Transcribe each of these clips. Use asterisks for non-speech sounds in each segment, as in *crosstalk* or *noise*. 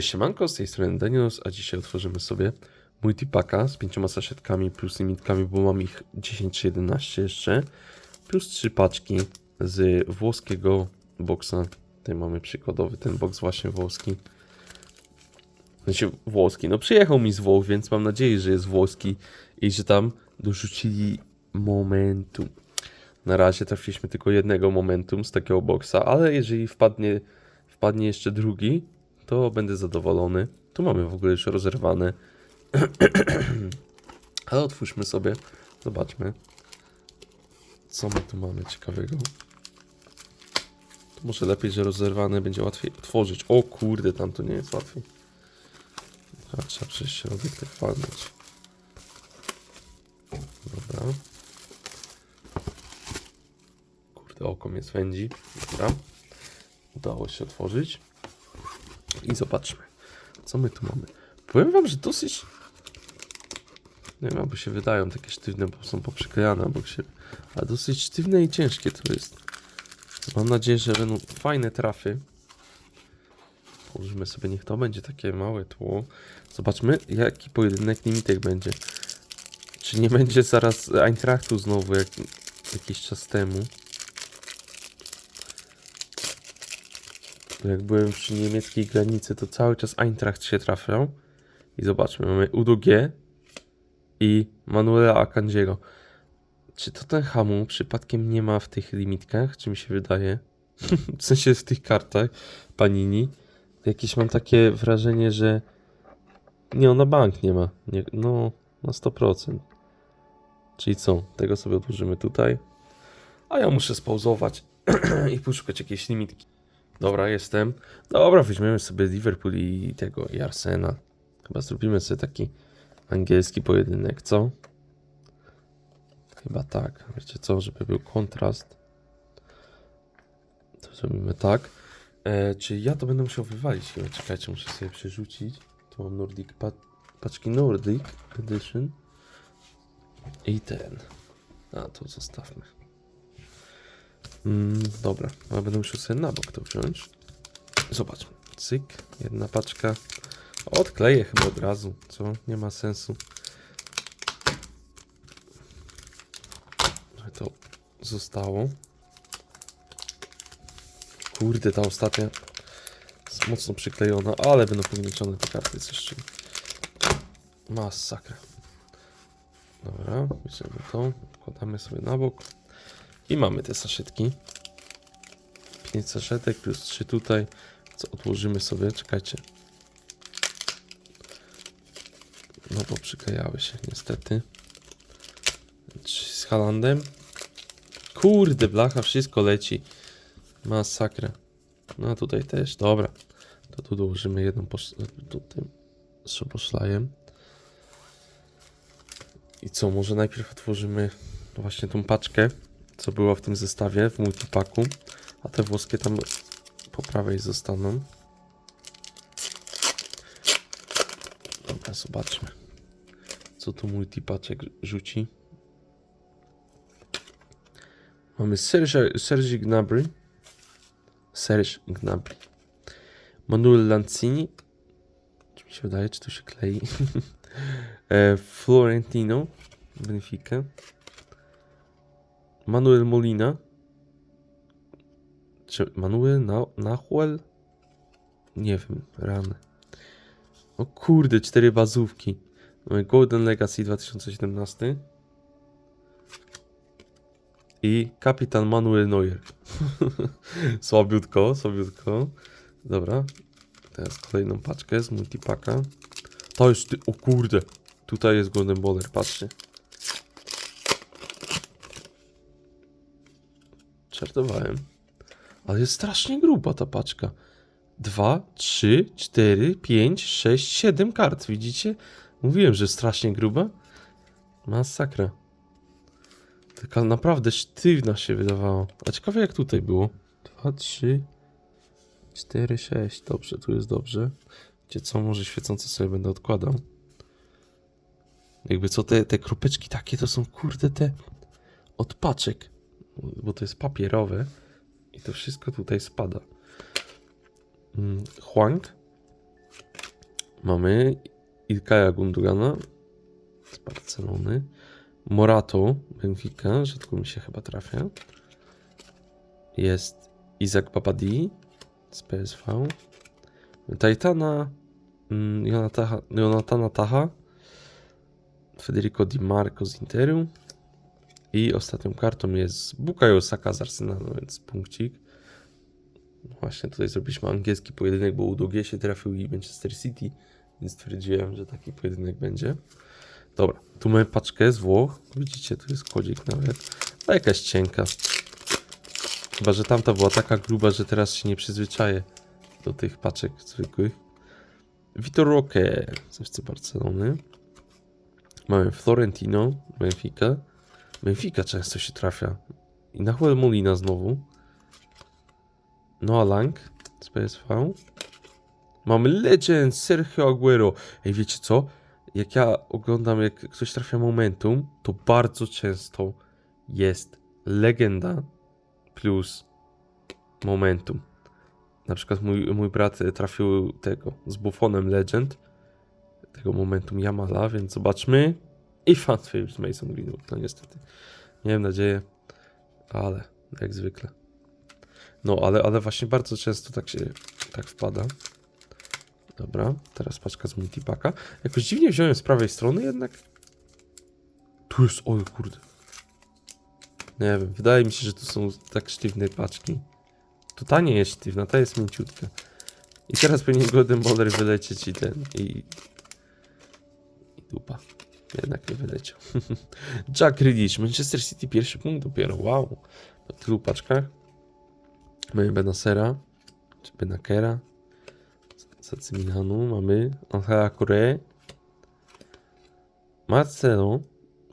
Siemanko, z tej strony Daniels, a dzisiaj otworzymy sobie multipaka z pięcioma saszetkami plus limitkami, bo mam ich 10 czy 11 jeszcze, plus trzy paczki z włoskiego boksa. Tutaj mamy przykładowy ten boks właśnie włoski. Znaczy włoski, no przyjechał mi z Włoch, więc mam nadzieję, że jest włoski i że tam dorzucili momentum. Na razie trafiliśmy tylko jednego momentum z takiego boksa, ale jeżeli wpadnie, wpadnie jeszcze drugi, to będę zadowolony. Tu mamy w ogóle już rozerwane. *clears throat* Ale otwórzmy sobie, zobaczmy, co my tu mamy ciekawego. To może lepiej, że rozerwane będzie łatwiej otworzyć. O kurde, tam to nie jest łatwiej. A, trzeba przez środek tak walnąć. Dobra. Kurde, oko mnie swędzi. Dobra. Udało się otworzyć. I zobaczmy, co my tu mamy. Powiem wam, że dosyć... Nie wiem, bo się wydają takie sztywne, bo są poprzyklejane obok siebie. Ale dosyć sztywne i ciężkie to jest. Mam nadzieję, że będą fajne trafy. Położymy sobie, niech to będzie takie małe tło. Zobaczmy, jaki pojedynek limitek będzie. Czy nie będzie zaraz Eintrachtu znowu, jak jakiś czas temu. Jak byłem przy niemieckiej granicy, to cały czas Eintracht się trafiał. I zobaczmy, mamy Udo G i Manuela Akandziego. Czy to ten hamu przypadkiem nie ma w tych limitkach? Czy mi się wydaje? *laughs* w sensie w tych kartach Panini. Jakieś mam takie wrażenie, że nie, on na bank nie ma. Nie, no, na 100%. Czyli co? Tego sobie odłożymy tutaj. A ja muszę spauzować *clears throat* i poszukać jakiejś limitki. Dobra, jestem. Dobra, weźmiemy sobie Liverpool i tego, i Arsena. Chyba zrobimy sobie taki angielski pojedynek, co? Chyba tak. Wiecie co, żeby był kontrast. To zrobimy tak. E, czy ja to będę musiał wywalić chyba? Czekajcie, muszę sobie przerzucić. Tu mam Nordic, pa paczki Nordic Edition. I ten. A, to zostawmy. Mm, dobra, ale będę musiał sobie na bok to wziąć. Zobaczmy. Cyk, jedna paczka. Odkleję chyba od razu, co? Nie ma sensu. To zostało. Kurde, ta ostatnia jest mocno przyklejona, ale będą pognieczone te karty z jeszcze. Masakra. Dobra, bierzemy to, wkładamy sobie na bok. I mamy te saszetki. 5 saszetek plus 3 tutaj. Co odłożymy sobie, czekajcie. No bo przyklejały się niestety. Z Halandem. Kurde, blacha, wszystko leci. Masakra. No a tutaj też, dobra. To tu dołożymy jedną posz... tu, tym szoposzlajem. I co, może najpierw otworzymy właśnie tą paczkę co było w tym zestawie w multipaku, a te włoskie tam po prawej zostaną. Dobra, zobaczmy, co tu multipaczek rzuci. Mamy Serge, Serge Gnabry, Serge Gnabry, Manuel Lanzini, czy mi się wydaje, czy to się klei, *laughs* E, Florentino, Benfica, Manuel Molina. Czy Manuel Na Nahuel? Nie wiem, rany. O kurde, cztery bazówki. Mamy Golden Legacy 2017. I kapitan Manuel Neuer. *laughs* słabiutko, słabiutko. Dobra. Teraz kolejną paczkę z multipaka. To jest ty... O kurde. Tutaj jest Golden Baller, patrzcie. Czartowałem. Ale jest strasznie gruba ta paczka. 2, 3, 4, 5, 6, 7 kart. Widzicie? Mówiłem, że strasznie gruba. Masakra. Taka naprawdę sztywna się wydawała. A ciekawe jak tutaj było. 2, 3, 4, 6. Dobrze, tu jest dobrze. Gdzie co? Może świecące sobie będę odkładał. Jakby co te, te kropeczki takie to są kurde te od paczek bo to jest papierowe i to wszystko tutaj spada. Mm, Huang, Mamy Ilkaja Gundugana z Barcelony. Morato, Benfica, rzadko mi się chyba trafia. Jest Izak Babadi z PSV. Taitana, mm, Jonatana Taha, Federico Di Marco z Interu. I ostatnią kartą jest Bukayo Saka z Arsenalu, więc punkcik. Właśnie tutaj zrobiliśmy angielski pojedynek, bo Udogie się trafił i Manchester City, więc stwierdziłem, że taki pojedynek będzie. Dobra, tu mamy paczkę z Włoch. Widzicie, tu jest kodzik nawet. A jakaś cienka. Chyba, że tamta była taka gruba, że teraz się nie przyzwyczaję do tych paczek zwykłych. Vitor Roque z Barcelony. Mamy Florentino, Benfica. Benfica często się trafia. I Nahuel Molina znowu. Noah Lang z PSV. Mamy Legend, Sergio Aguero. Ej, wiecie co? Jak ja oglądam, jak ktoś trafia momentum, to bardzo często jest legenda plus momentum. Na przykład mój, mój brat trafił tego z Buffonem Legend, tego momentum Yamala, więc zobaczmy. I fan favorite Mason Greenwood, no niestety. Nie mam nadzieję, ale jak zwykle. No, ale, ale właśnie bardzo często tak się tak wpada. Dobra, teraz paczka z multipaka. Jakoś dziwnie wziąłem z prawej strony jednak. Tu jest, oj kurde. Nie wiem, wydaje mi się, że tu są tak sztywne paczki. To ta nie jest sztywna, ta jest mięciutka. I teraz powinien Golden Baller wylecieć i ten, i... I dupa. Jednak nie wyleciał. *laughs* Jack Grealish, Manchester City pierwszy punkt dopiero, wow. Po tylu paczkach. Mamy Benasera, czy Benakera. Z Milanu mamy Angela Correa. Marcelo.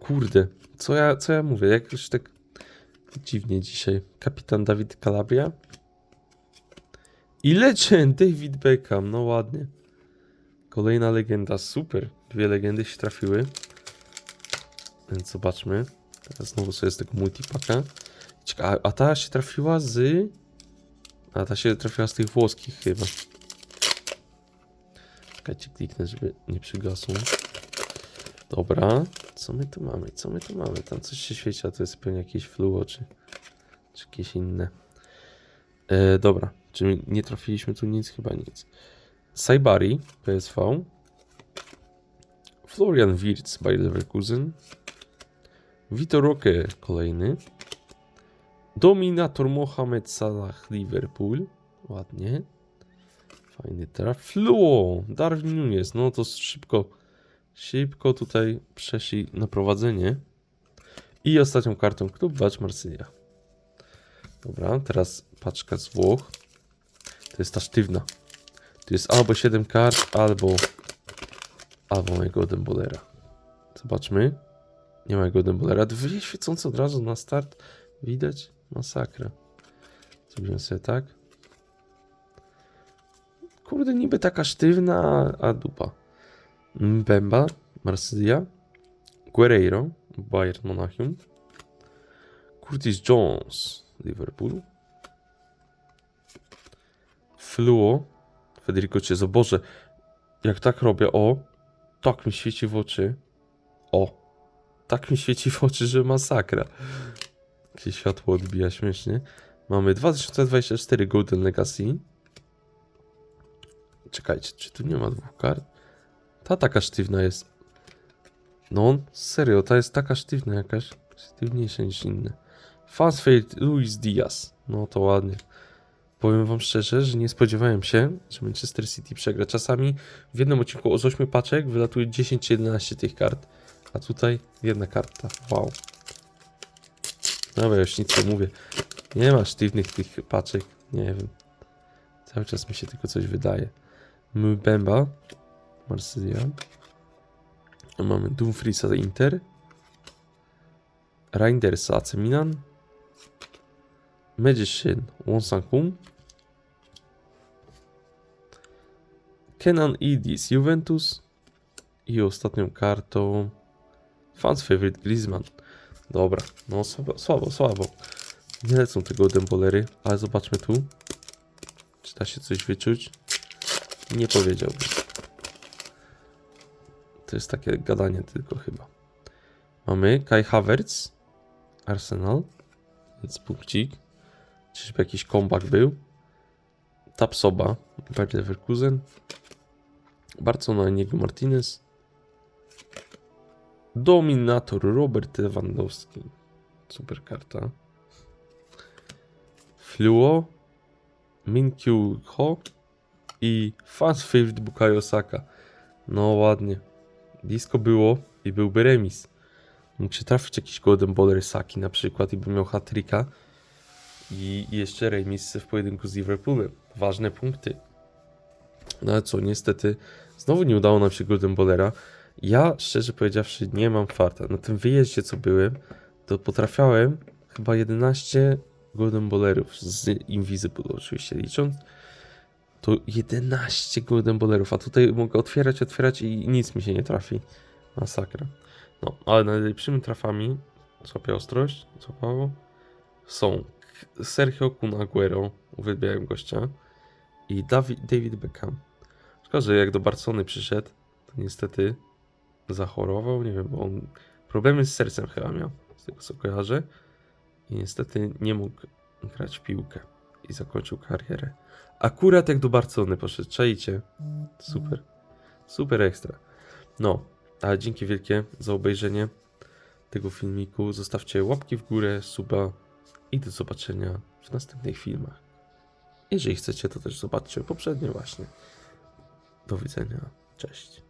Kurde, co ja, co ja mówię? Jakoś tak dziwnie dzisiaj. Kapitan Dawid Calabria. I legend David Beckham, no ładnie. Kolejna legenda, super. Dwie legendy się trafiły. Więc zobaczmy. Teraz znowu sobie z tego multipaka. Ciekawe, a ta się trafiła z... A ta się trafiła z tych włoskich chyba. Czekajcie, kliknę, żeby nie przygasł. Dobra, co my tu mamy? Co my tu mamy? Tam coś się świeci, a to jest pewnie jakieś fluo, czy, czy jakieś inne. E, dobra, czyli nie trafiliśmy tu nic? Chyba nic. Saibari, PSV. Florian Wirtz, by Leverkusen. Vitor Roque, kolejny. Dominator Mohamed Salah, Liverpool. Ładnie. Fajny traf. Fluo! Darwin Nunes. No to szybko, szybko tutaj przeszli na prowadzenie. I ostatnią kartą klub Bacz Marsylia. Dobra, teraz paczka z Włoch. To jest ta sztywna. To jest albo 7 kart, albo albo mojego Dembolera. Zobaczmy. Nie ma jego Dembolera. Dwie świecące od razu na start. Widać? Masakra. Zrobimy sobie tak. Kurde, niby taka sztywna, a, dupa. Mbemba, Marsylia. Guerreiro, Bayern Monachium. Curtis Jones, Liverpool. Fluo, Federico Ciezo. Boże, jak tak robię, o, tak mi świeci w oczy. O, tak mi świeci w oczy, że masakra. Się światło odbija śmiesznie. Mamy 2024 Golden Legacy. Czekajcie, czy tu nie ma dwóch kart? Ta taka sztywna jest. No, serio, ta jest taka sztywna jakaś. Sztywniejsza niż inne. Fastfade Luis Diaz. No to ładnie. Powiem wam szczerze, że nie spodziewałem się, że Manchester City przegra. Czasami w jednym odcinku z 8 paczek wylatuje 10 czy 11 tych kart. A tutaj jedna karta. Wow. Dobra, już nic nie mówię. Nie ma sztywnych tych paczek. Nie wiem. Cały czas mi się tylko coś wydaje. Mbemba. Marsylia. Mamy Dumfriesa Inter. Reindersa AC Milan. Magician Wonsankun. Kenan Idis Juventus. I ostatnią kartą Fans favorite Griezmann. Dobra, no słabo, słabo, słabo. Nie lecą tego dembolery, ale zobaczmy tu. Czy da się coś wyczuć? Nie powiedziałbym. to jest takie gadanie tylko chyba. Mamy Kai Havertz, Arsenal, jest punkcik. Czyżby jakiś comeback był? Tapsoba, Bayer Leverkusen, Barcelona, Inigo Martinez, Dominator, Robert Lewandowski, super karta. Fluo, Minkyu Ho i Fans Favorite Bukayo Saka. No ładnie. Blisko było i byłby remis. Mógł się trafić jakiś Golden Baller Saki na przykład i by miał hat i i jeszcze remis w pojedynku z Liverpoolem. Ważne punkty. No ale co, niestety znowu nie udało nam się Golden Ballera. Ja szczerze powiedziawszy nie mam farta. Na tym wyjeździe co byłem, to potrafiałem chyba 11 Golden Ballerów z Invisible oczywiście licząc. To 11 Golden Ballerów, a tutaj mogę otwierać, otwierać i nic mi się nie trafi. Masakra. No, ale najlepszymi trafami, złapie ostrość, złapało, są Sergio Kun Aguero, uwielbiałem gościa, i David, David Beckham. Szkoda, że jak do Barcony przyszedł, to niestety zachorował, nie wiem, bo on problemy z sercem chyba miał, z tego co kojarzę. I niestety nie mógł grać w piłkę i zakończył karierę. Akurat jak do Barcony poszedł, czajcie? Super, super ekstra. No, ale dzięki wielkie za obejrzenie tego filmiku. Zostawcie łapki w górę, suba i do zobaczenia w następnych filmach. Jeżeli chcecie, to też zobaczcie poprzednie właśnie. Do widzenia. Cześć.